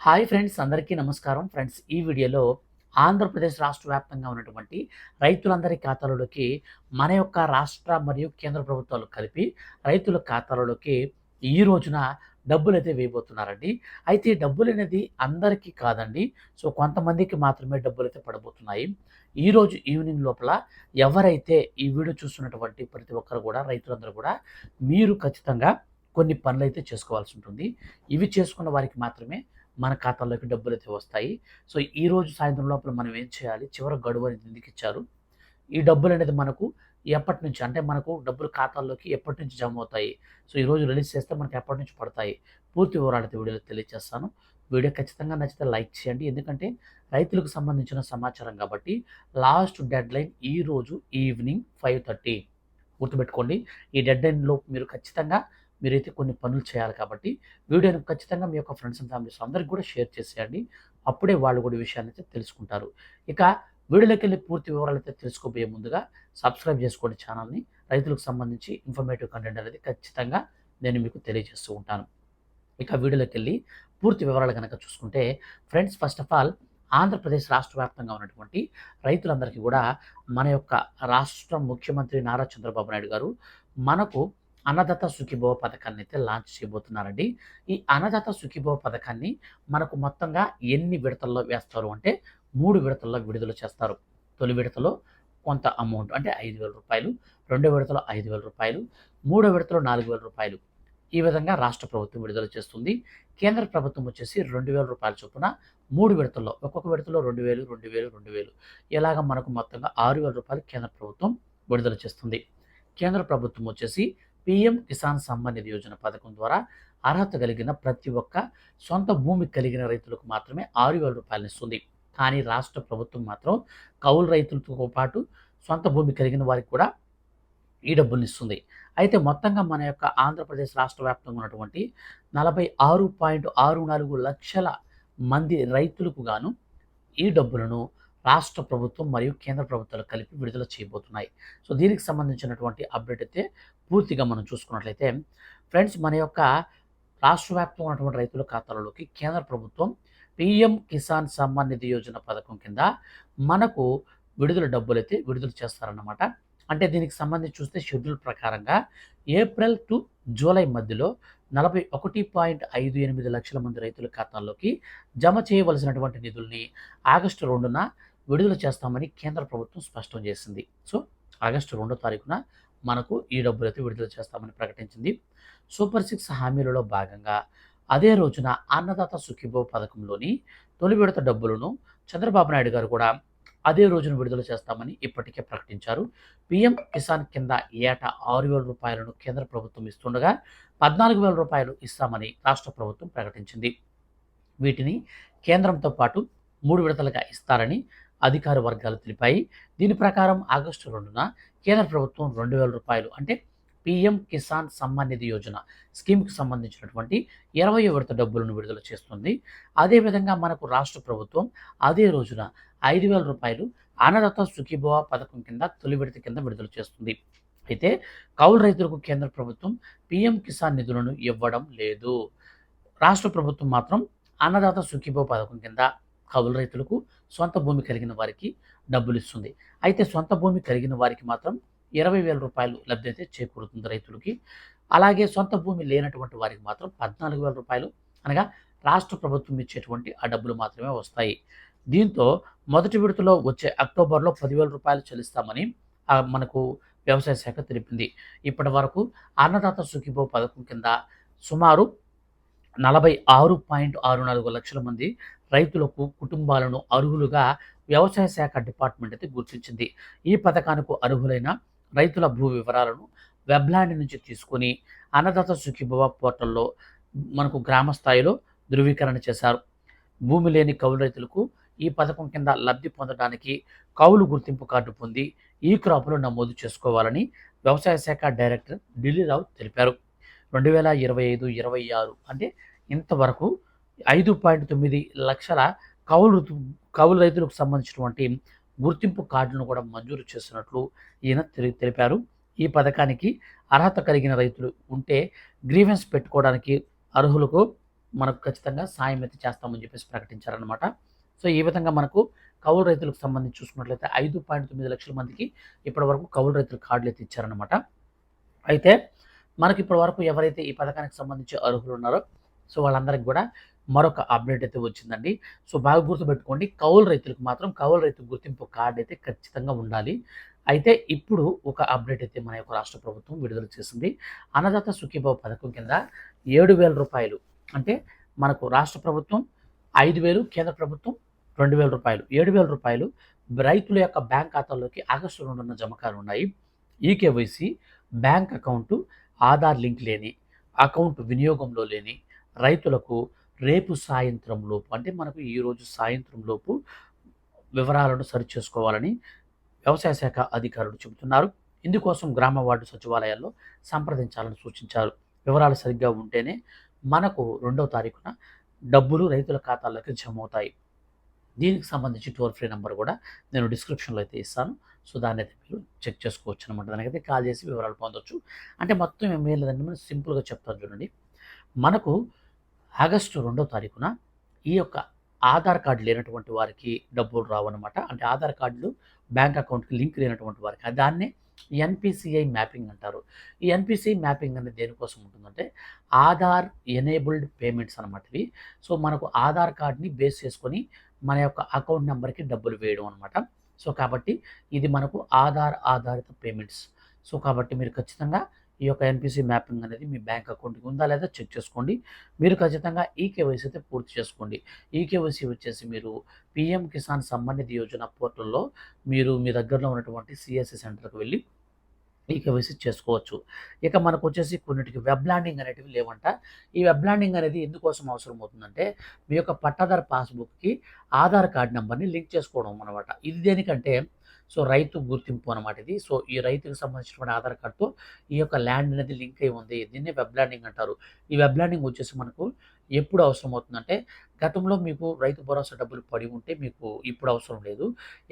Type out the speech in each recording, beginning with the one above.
Hi friends అందరికీ నమస్కారం. Friends ఈ వీడియోలో ఆంధ్రప్రదేశ్ రాష్ట్ర వ్యాప్తంగా ఉన్నటువంటి రైతులందరి ఖాతాలలోకి మన యొక్క రాష్ట్ర మరియు కేంద్ర ప్రభుత్వాలు కలిపి రైతుల ఖాతాలలోకి ఈ రోజున డబ్బులు అయితే వేయబోతున్నారండి. అయితే డబ్బులు అనేది అందరికీ కాదండి. సో కొంతమందికి మాత్రమే డబ్బులు అయితే పడబోతున్నాయి. ఈ రోజు ఈవినింగ్ లోపల ఎవరైతే ఈ వీడియో చూస్తున్నటువంటి ప్రతి ఒక్కరు కూడా రైతులందరూ కూడా మీరు ఖచ్చితంగా కొన్ని పనులు అయితే చేసుకోవాల్సి ఉంటుంది. ఇవి చేసుకున్న వారికి మాత్రమే మన ఖాతాలోకి డబ్బులు అయితే వస్తాయి. సో ఈ రోజు సాయంత్రం లోపల మనం ఏం చేయాలి? చివరి గడువు అనేది ఎందుకు ఇచ్చారు? ఈ డబ్బులు అనేది మనకు ఎప్పటి నుంచి అంటే మనకు డబ్బులు ఖాతాల్లోకి ఎప్పటి నుంచి జమ అవుతాయి? సో ఈ రోజు రిలీజ్ చేస్తే మనకి ఎప్పటి నుంచి పడతాయి? పూర్తి వివరాలు అయితే వీడియోలో తెలియజేస్తాను వీడియో ఖచ్చితంగా నచ్చితే లైక్ చేయండి. ఎందుకంటే రైతులకు సంబంధించిన సమాచారం కాబట్టి లాస్ట్ డెడ్ లైన్ ఈ రోజు ఈవినింగ్ ఫైవ్ థర్టీ. గుర్తుపెట్టుకోండి. ఈ డెడ్ లైన్లో మీరు ఖచ్చితంగా మీరైతే కొన్ని పనులు చేయాలి కాబట్టి వీడియోని ఖచ్చితంగా మీ యొక్క ఫ్రెండ్స్ అండ్ ఫ్యామిలీస్ అందరికి కూడా షేర్ చేసేయండి. అప్పుడే వాళ్ళు కూడా విషయాన్ని అయితే తెలుసుకుంటారు. ఇక వీడియోలోకి వెళ్ళి పూర్తి వివరాలు అయితే తెలుసుకోబోయే ముందుగా సబ్స్క్రైబ్ చేసుకోండి ఛానల్ని. రైతులకు సంబంధించి ఇన్ఫర్మేటివ్ కంటెంట్ అనేది ఖచ్చితంగా నేను మీకు తెలియజేస్తూ ఉంటాను. ఇక వీడియోలోకి వెళ్ళి పూర్తి వివరాలు కనుక చూసుకుంటే friends first of all Andhra Pradesh రాష్ట్ర వ్యాప్తంగా ఉన్నటువంటి రైతులందరికీ కూడా మన యొక్క రాష్ట్ర ముఖ్యమంత్రి నారా చంద్రబాబు నాయుడు గారు మనకు అన్నదాత సుఖీభవ పథకాన్ని అయితే లాంచ్ చేయబోతున్నారండి. ఈ అన్నదాత సుఖీభవ పథకాన్ని మనకు మొత్తంగా ఎన్ని విడతల్లో వేస్తారు అంటే మూడు విడతల్లో విడుదల చేస్తారు. తొలి విడతలో కొంత అమౌంట్ అంటే ఐదు వేల రూపాయలు రెండో విడతలో ఐదు వేల రూపాయలు మూడో విడతలో నాలుగు వేల రూపాయలు. ఈ విధంగా రాష్ట్ర ప్రభుత్వం విడుదల చేస్తుంది. కేంద్ర ప్రభుత్వం వచ్చేసి రెండు వేల రూపాయల చొప్పున మూడు విడతల్లో ఒక్కొక్క విడతలో రెండు వేలు రెండు వేలు రెండు వేలు. ఇలాగ మనకు మొత్తంగా ఆరు వేల రూపాయలు కేంద్ర ప్రభుత్వం విడుదల చేస్తుంది. కేంద్ర ప్రభుత్వం వచ్చేసి పిఎం కిసాన్ సమ్మాన్ నిధి యోజన పథకం ద్వారా అర్హత కలిగిన ప్రతి ఒక్క సొంత భూమి కలిగిన రైతులకు మాత్రమే ఆరు వేల రూపాయలు ఇస్తుంది కానీ రాష్ట్ర ప్రభుత్వం మాత్రం కౌలు రైతులతో పాటు సొంత భూమి కలిగిన వారికి కూడా ఈ డబ్బులు ఇస్తుంది అయితే మొత్తంగా మన యొక్క ఆంధ్రప్రదేశ్ రాష్ట్ర వ్యాప్తంగా ఉన్నటువంటి నలభై ఆరు పాయింట్ ఆరు నాలుగు లక్షల మంది రైతులకు గాను ఈ డబ్బులను రాష్ట్ర ప్రభుత్వం మరియు కేంద్ర ప్రభుత్వాలు కలిపి విడుదల చేయబోతున్నాయి. సో దీనికి సంబంధించినటువంటి అప్డేట్ అయితే పూర్తిగా మనం చూసుకున్నట్లయితే ఫ్రెండ్స్ మన యొక్క రాష్ట్ర వ్యాప్తంగా ఉన్నటువంటి రైతుల ఖాతాలలోకి కేంద్ర ప్రభుత్వం పిఎం కిసాన్ సమ్మాన్ నిధి యోజన పథకం కింద మనకు విడుదల డబ్బులు అయితే విడుదల చేస్తారన్నమాట. అంటే దీనికి సంబంధించి చూస్తే షెడ్యూల్ ప్రకారంగా ఏప్రిల్ టు జూలై మధ్యలో నలభై ఒకటి పాయింట్ ఐదు ఎనిమిది లక్షల మంది రైతుల ఖాతాల్లోకి జమ చేయవలసినటువంటి నిధుల్ని ఆగస్టు రెండున విడుదల చేస్తామని కేంద్ర ప్రభుత్వం స్పష్టం చేసింది. సో ఆగస్టు రెండో తారీఖున మనకు ఈ డబ్బులతో విడుదల చేస్తామని ప్రకటించింది. సూపర్ సిక్స్ హామీలలో భాగంగా అదే రోజున అన్నదాత సుఖీభో పథకంలోని తొలి విడత డబ్బులను చంద్రబాబు నాయుడు గారు కూడా అదే రోజున విడుదల చేస్తామని ఇప్పటికే ప్రకటించారు. పీఎం కిసాన్ కింద ఏటా ఆరు వేల రూపాయలను కేంద్ర ప్రభుత్వం ఇస్తుండగా పద్నాలుగు వేల రూపాయలు ఇస్తామని రాష్ట్ర ప్రభుత్వం ప్రకటించింది. వీటిని కేంద్రంతో పాటు మూడు విడతలుగా ఇస్తారని అధికార వర్గాలు తెలిపాయి. దీని ప్రకారం ఆగస్టు రెండున కేంద్ర ప్రభుత్వం రెండు వేల రూపాయలు అంటే పిఎం కిసాన్ సమ్మాన్ నిధి యోజన స్కీమ్కి సంబంధించినటువంటి ఇరవై విడత డబ్బులను విడుదల చేస్తుంది. అదేవిధంగా మనకు రాష్ట్ర ప్రభుత్వం అదే రోజున ఐదు వేల రూపాయలు అన్నదాత సుఖీభవ పథకం కింద తొలి విడత కింద విడుదల చేస్తుంది. అయితే కౌలు రైతులకు కేంద్ర ప్రభుత్వం పిఎం కిసాన్ నిధులను ఇవ్వడం లేదు. రాష్ట్ర ప్రభుత్వం మాత్రం అన్నదాత సుఖీభవ పథకం కింద కౌలు రైతులకు సొంత భూమి కలిగిన వారికి డబ్బులు ఇస్తుంది అయితే సొంత భూమి కలిగిన వారికి మాత్రం ఇరవై వేల రూపాయలు లబ్ధి అయితే చేకూరుతుంది రైతులకి. అలాగే సొంత భూమి లేనటువంటి వారికి మాత్రం పద్నాలుగు వేల రూపాయలు అనగా రాష్ట్ర ప్రభుత్వం ఇచ్చేటువంటి ఆ డబ్బులు మాత్రమే వస్తాయి. దీంతో మొదటి విడతలో వచ్చే అక్టోబర్లో పదివేల రూపాయలు చెల్లిస్తామని మనకు వ్యవసాయ శాఖ తెలిపింది. ఇప్పటి వరకు అన్నదాత సుఖీభో పథకం కింద సుమారు నలభై ఆరు పాయింట్ ఆరు నాలుగు లక్షల మంది రైతులకు కుటుంబాలను అర్హులుగా వ్యవసాయ శాఖ డిపార్ట్మెంట్ అయితే గుర్తించింది. ఈ పథకానికి అర్హులైన రైతుల భూ వివరాలను వెబ్లాండ్ నుంచి తీసుకొని అన్నదాత సుఖీభవ పోర్టల్లో మనకు గ్రామ స్థాయిలో ధృవీకరణ చేశారు. భూమి లేని కౌలు రైతులకు ఈ పథకం కింద లబ్ధి పొందడానికి కౌలు గుర్తింపు కార్డు పొంది ఈ క్రాప్లో నమోదు చేసుకోవాలని వ్యవసాయ శాఖ డైరెక్టర్ ఢిల్లీరావు తెలిపారు. రెండు వేల ఇరవై ఐదు ఇరవై ఆరు అంటే ఇంతవరకు ఐదు పాయింట్ తొమ్మిది లక్షల కౌలు కౌలు రైతులకు సంబంధించినటువంటి గుర్తింపు కార్డులను కూడా మంజూరు చేస్తున్నట్లు ఈయన తెలి- తెలిపారు. ఈ పథకానికి అర్హత కలిగిన రైతులు ఉంటే గ్రీవెన్స్ పెట్టుకోవడానికి అర్హులకు మనకు ఖచ్చితంగా సాయం అయితే చేస్తామని చెప్పేసి ప్రకటించారనమాట సో ఈ విధంగా మనకు కౌలు రైతులకు సంబంధించి చూసుకున్నట్లయితే ఐదు పాయింట్ తొమ్మిది లక్షల మందికి ఇప్పటి వరకు కౌలు రైతులు కార్డులు అయితే ఇచ్చారనమాట అయితే మనకి ఇప్పటి వరకు ఎవరైతే ఈ పథకానికి సంబంధించి అర్హులు ఉన్నారో సో వాళ్ళందరికీ కూడా మరొక అప్డేట్ అయితే వచ్చిందండి. సో బాగా గుర్తుపెట్టుకోండి కౌలు రైతులకు మాత్రం కౌలు రైతు గుర్తింపు కార్డు అయితే ఖచ్చితంగా ఉండాలి. అయితే ఇప్పుడు ఒక అప్డేట్ అయితే మన యొక్క రాష్ట్ర ప్రభుత్వం విడుదల చేసింది. అన్నదాత సుఖీభావ పథకం కింద ఏడు వేల రూపాయలు అంటే మనకు రాష్ట్ర ప్రభుత్వం ఐదు వేలు కేంద్ర ప్రభుత్వం రెండు వేల రూపాయలు ఏడు వేల రూపాయలు రైతుల యొక్క బ్యాంక్ ఖాతాల్లోకి ఆగస్టు రెండున్న జమకాలు ఉన్నాయి ఈ KYC bank account Aadhaar link లేని అకౌంట్ వినియోగంలో లేని రైతులకు రేపు సాయంత్రం లోపు అంటే మనకు ఈరోజు సాయంత్రం లోపు వివరాలను సరి చేసుకోవాలని వ్యవసాయ శాఖ అధికారులు చెబుతున్నారు. ఇందుకోసం గ్రామ వార్డు సచివాలయాల్లో సంప్రదించాలని సూచించారు. వివరాలు సరిగ్గా ఉంటేనే మనకు రెండవ తారీఖున డబ్బులు రైతుల ఖాతాల్లోకి జమ అవుతాయి దీనికి సంబంధించి టోల్ ఫ్రీ నెంబర్ కూడా నేను డిస్క్రిప్షన్లో అయితే ఇస్తాను. సో దాన్ని అయితే మీరు చెక్ చేసుకోవచ్చు అనమాట దానికైతే కాల్ చేసి వివరాలు పొందొచ్చు. అంటే మొత్తం ఏం లేదండి మనం సింపుల్గా చెప్తాను చూడండి. మనకు ఆగస్టు రెండో తారీఖున ఈ యొక్క ఆధార్ కార్డు లేనటువంటి వారికి డబ్బులు రావన్నమాట. అంటే ఆధార్ కార్డులు బ్యాంక్ అకౌంట్కి లింక్ లేనటువంటి వారికి. దాన్నే ఎన్పిసిఐ మ్యాపింగ్ అంటారు. ఈ ఎన్పిసిఐ మ్యాపింగ్ అనేది దేనికోసం ఉంటుందంటే ఆధార్ ఎనేబుల్డ్ పేమెంట్స్ అనమాట ఇవి. సో మనకు ఆధార్ కార్డ్ని బేస్ చేసుకొని మన యొక్క అకౌంట్ నెంబర్కి డబ్బులు వేయడం అనమాట సో కాబట్టి ఇది మనకు ఆధార్ ఆధారిత పేమెంట్స్. సో కాబట్టి మీరు ఖచ్చితంగా ఈ యొక్క ఎన్పిసి మ్యాపింగ్ అనేది మీ బ్యాంక్ అకౌంట్కి ఉందా లేదా చెక్ చేసుకోండి. మీరు ఖచ్చితంగా ఈ కేవైసీ అయితే పూర్తి చేసుకోండి. ఈ కేవైసీ వచ్చేసి మీరు పిఎం కిసాన్ సంబంధిత యోజన పోర్టల్లో మీరు మీ దగ్గరలో ఉన్నటువంటి సిఎస్సి సెంటర్కి వెళ్ళి ఈ కేవైసీ చేసుకోవచ్చు. ఇక మనకు వచ్చేసి కొన్నిటికి వెబ్ ల్యాండింగ్ అనేటివి లేవంట. ఈ వెబ్ ల్యాండింగ్ అనేది ఎందుకోసం అవసరం అవుతుందంటే మీ యొక్క పట్టాదారు పాస్బుక్కి ఆధార్ కార్డ్ నెంబర్ని లింక్ చేసుకోవడం అనమాట ఇది దేనికంటే సో రైతు గుర్తింపు అనమాట ఇది. సో ఈ రైతుకు సంబంధించినటువంటి ఆధార్ కార్డుతో ఈ యొక్క ల్యాండ్ అనేది లింక్ అయి ఉంది. దీన్ని వెబ్ ల్యాండింగ్ అంటారు. ఈ వెబ్ ల్యాండింగ్ వచ్చేసి మనకు ఎప్పుడు అవసరం అవుతుందంటే గతంలో మీకు రైతు భరోసా డబ్బులు పడి ఉంటే మీకు ఇప్పుడు అవసరం లేదు.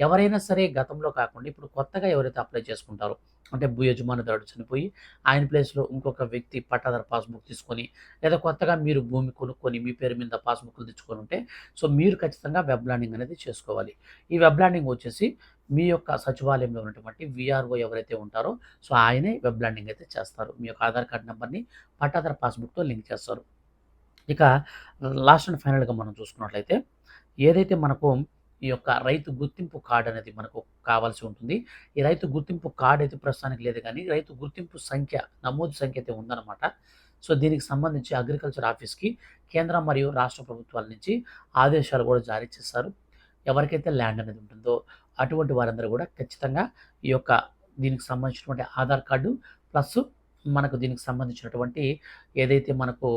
ఎవరైనా సరే గతంలో కాకుండా ఇప్పుడు కొత్తగా ఎవరైతే అప్లై చేసుకుంటారో అంటే భూ యజమానిదారుడు చనిపోయి ఆయన ప్లేస్లో ఇంకొక వ్యక్తి పట్టాదారు పాస్బుక్ తీసుకొని లేదా కొత్తగా మీరు భూమి కొనుక్కొని మీ పేరు మీద పాస్బుక్లు తెచ్చుకొని ఉంటే సో మీరు ఖచ్చితంగా వెబ్ ల్యాండింగ్ అనేది చేసుకోవాలి. ఈ వెబ్ ల్యాండింగ్ వచ్చేసి మీ యొక్క సచివాలయంలో ఉన్నటువంటి విఆర్ఓ ఎవరైతే ఉంటారో సో ఆయనే వెబ్ ల్యాండింగ్ అయితే చేస్తారు. మీ యొక్క ఆధార్ కార్డ్ నెంబర్ని పట్టాదార పాస్బుక్తో లింక్ చేస్తారు. ఇక లాస్ట్ అండ్ ఫైనల్గా మనం చూసుకున్నట్లయితే ఏదైతే మనకు ఈ యొక్క రైతు గుర్తింపు కార్డు అనేది మనకు కావాల్సి ఉంటుంది ఈ రైతు గుర్తింపు కార్డు అయితే ప్రస్తుతానికి లేదు కానీ రైతు గుర్తింపు సంఖ్య నమోదు సంఖ్య అయితే ఉందన్నమాట. సో దీనికి సంబంధించి అగ్రికల్చర్ ఆఫీస్కి కేంద్ర మరియు రాష్ట్ర ప్రభుత్వాల నుంచి ఆదేశాలు కూడా జారీ చేస్తారు. ఎవరికైతే ల్యాండ్ అనేది ఉంటుందో అటువంటి వారందరూ కూడా ఖచ్చితంగా ఈ యొక్క దీనికి సంబంధించినటువంటి ఆధార్ కార్డు ప్లస్ మనకు దీనికి సంబంధించినటువంటి ఏదైతే మనకు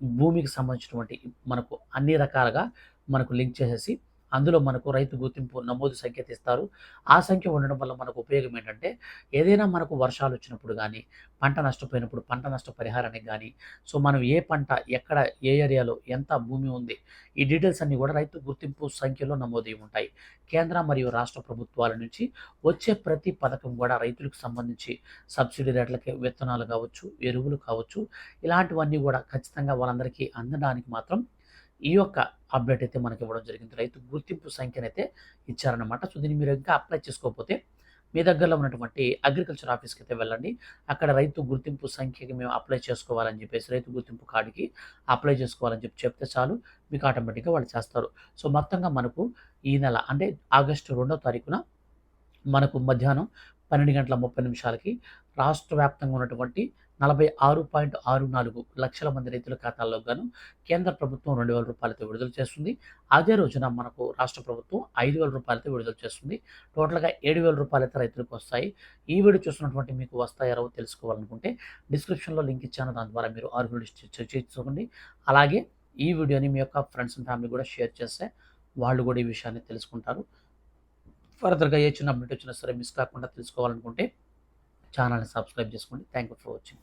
భూమికి సంబంధించినటువంటి మనకు అన్ని రకాలుగా మనకు లింక్ చేసేసి అందులో మనకు రైతు గుర్తింపు నమోదు సంఖ్య తీస్తారు. ఆ సంఖ్య ఉండడం వల్ల మనకు ఉపయోగం ఏంటంటే ఏదైనా మనకు వర్షాలు వచ్చినప్పుడు కానీ పంట నష్టపోయినప్పుడు పంట నష్ట పరిహారానికి కానీ సో మనం ఏ పంట ఎక్కడ ఏ ఏరియాలో ఎంత భూమి ఉంది ఈ డీటెయిల్స్ అన్నీ కూడా రైతు గుర్తింపు సంఖ్యలో నమోదై ఉంటాయి. కేంద్ర మరియు రాష్ట్ర ప్రభుత్వాల నుంచి వచ్చే ప్రతి పథకం కూడా రైతులకు సంబంధించి సబ్సిడీ రేట్లకి విత్తనాలు కావచ్చు ఎరువులు కావచ్చు ఇలాంటివన్నీ కూడా ఖచ్చితంగా వాళ్ళందరికీ అందడానికి మాత్రం ఈ యొక్క అప్డేట్ అయితే మనకి ఇవ్వడం జరిగింది. రైతు గుర్తింపు సంఖ్యనైతే ఇచ్చారనమాట సో దీన్ని మీరు ఇంకా అప్లై చేసుకోకపోతే మీ దగ్గరలో ఉన్నటువంటి అగ్రికల్చర్ ఆఫీస్కి అయితే వెళ్ళండి. అక్కడ రైతు గుర్తింపు సంఖ్యకి మేము అప్లై చేసుకోవాలని చెప్పేసి రైతు గుర్తింపు కార్డుకి అప్లై చేసుకోవాలని చెప్పి చెప్తే చాలు. మీకు ఆటోమేటిక్గా వాళ్ళు చేస్తారు. సో మొత్తంగా మనకు ఈ నెల అంటే ఆగస్టు రెండో తారీఖున మనకు మధ్యాహ్నం పన్నెండు గంటల ముప్పై నిమిషాలకి రాష్ట్ర వ్యాప్తంగా ఉన్నటువంటి నలభై ఆరు పాయింట్ ఆరు నాలుగు లక్షల మంది రైతుల ఖాతాల్లో గాను కేంద్ర ప్రభుత్వం రెండు వేల రూపాయలతో విడుదల చేస్తుంది. అదే రోజున మనకు రాష్ట్ర ప్రభుత్వం ఐదు వేల రూపాయలతో విడుదల చేస్తుంది. టోటల్గా ఏడు వేల రూపాయలైతే రైతులకు వస్తాయి. ఈ వీడియో చూస్తున్నటువంటి మీకు వస్తాయో తెలుసుకోవాలనుకుంటే డిస్క్రిప్షన్లో లింక్ ఇచ్చాను. దాని ద్వారా మీరు అర్హులు చేసుకోండి. అలాగే ఈ వీడియోని మీ యొక్క ఫ్రెండ్స్ అండ్ ఫ్యామిలీ కూడా షేర్ చేస్తే వాళ్ళు కూడా ఈ విషయాన్ని తెలుసుకుంటారు. ఫర్దర్గా ఏ చిన్న అప్డేట్ వచ్చినా సరే మిస్ కాకుండా తెలుసుకోవాలనుకుంటే ఛానల్ని సబ్స్క్రైబ్ చేసుకోండి. Thank you for watching.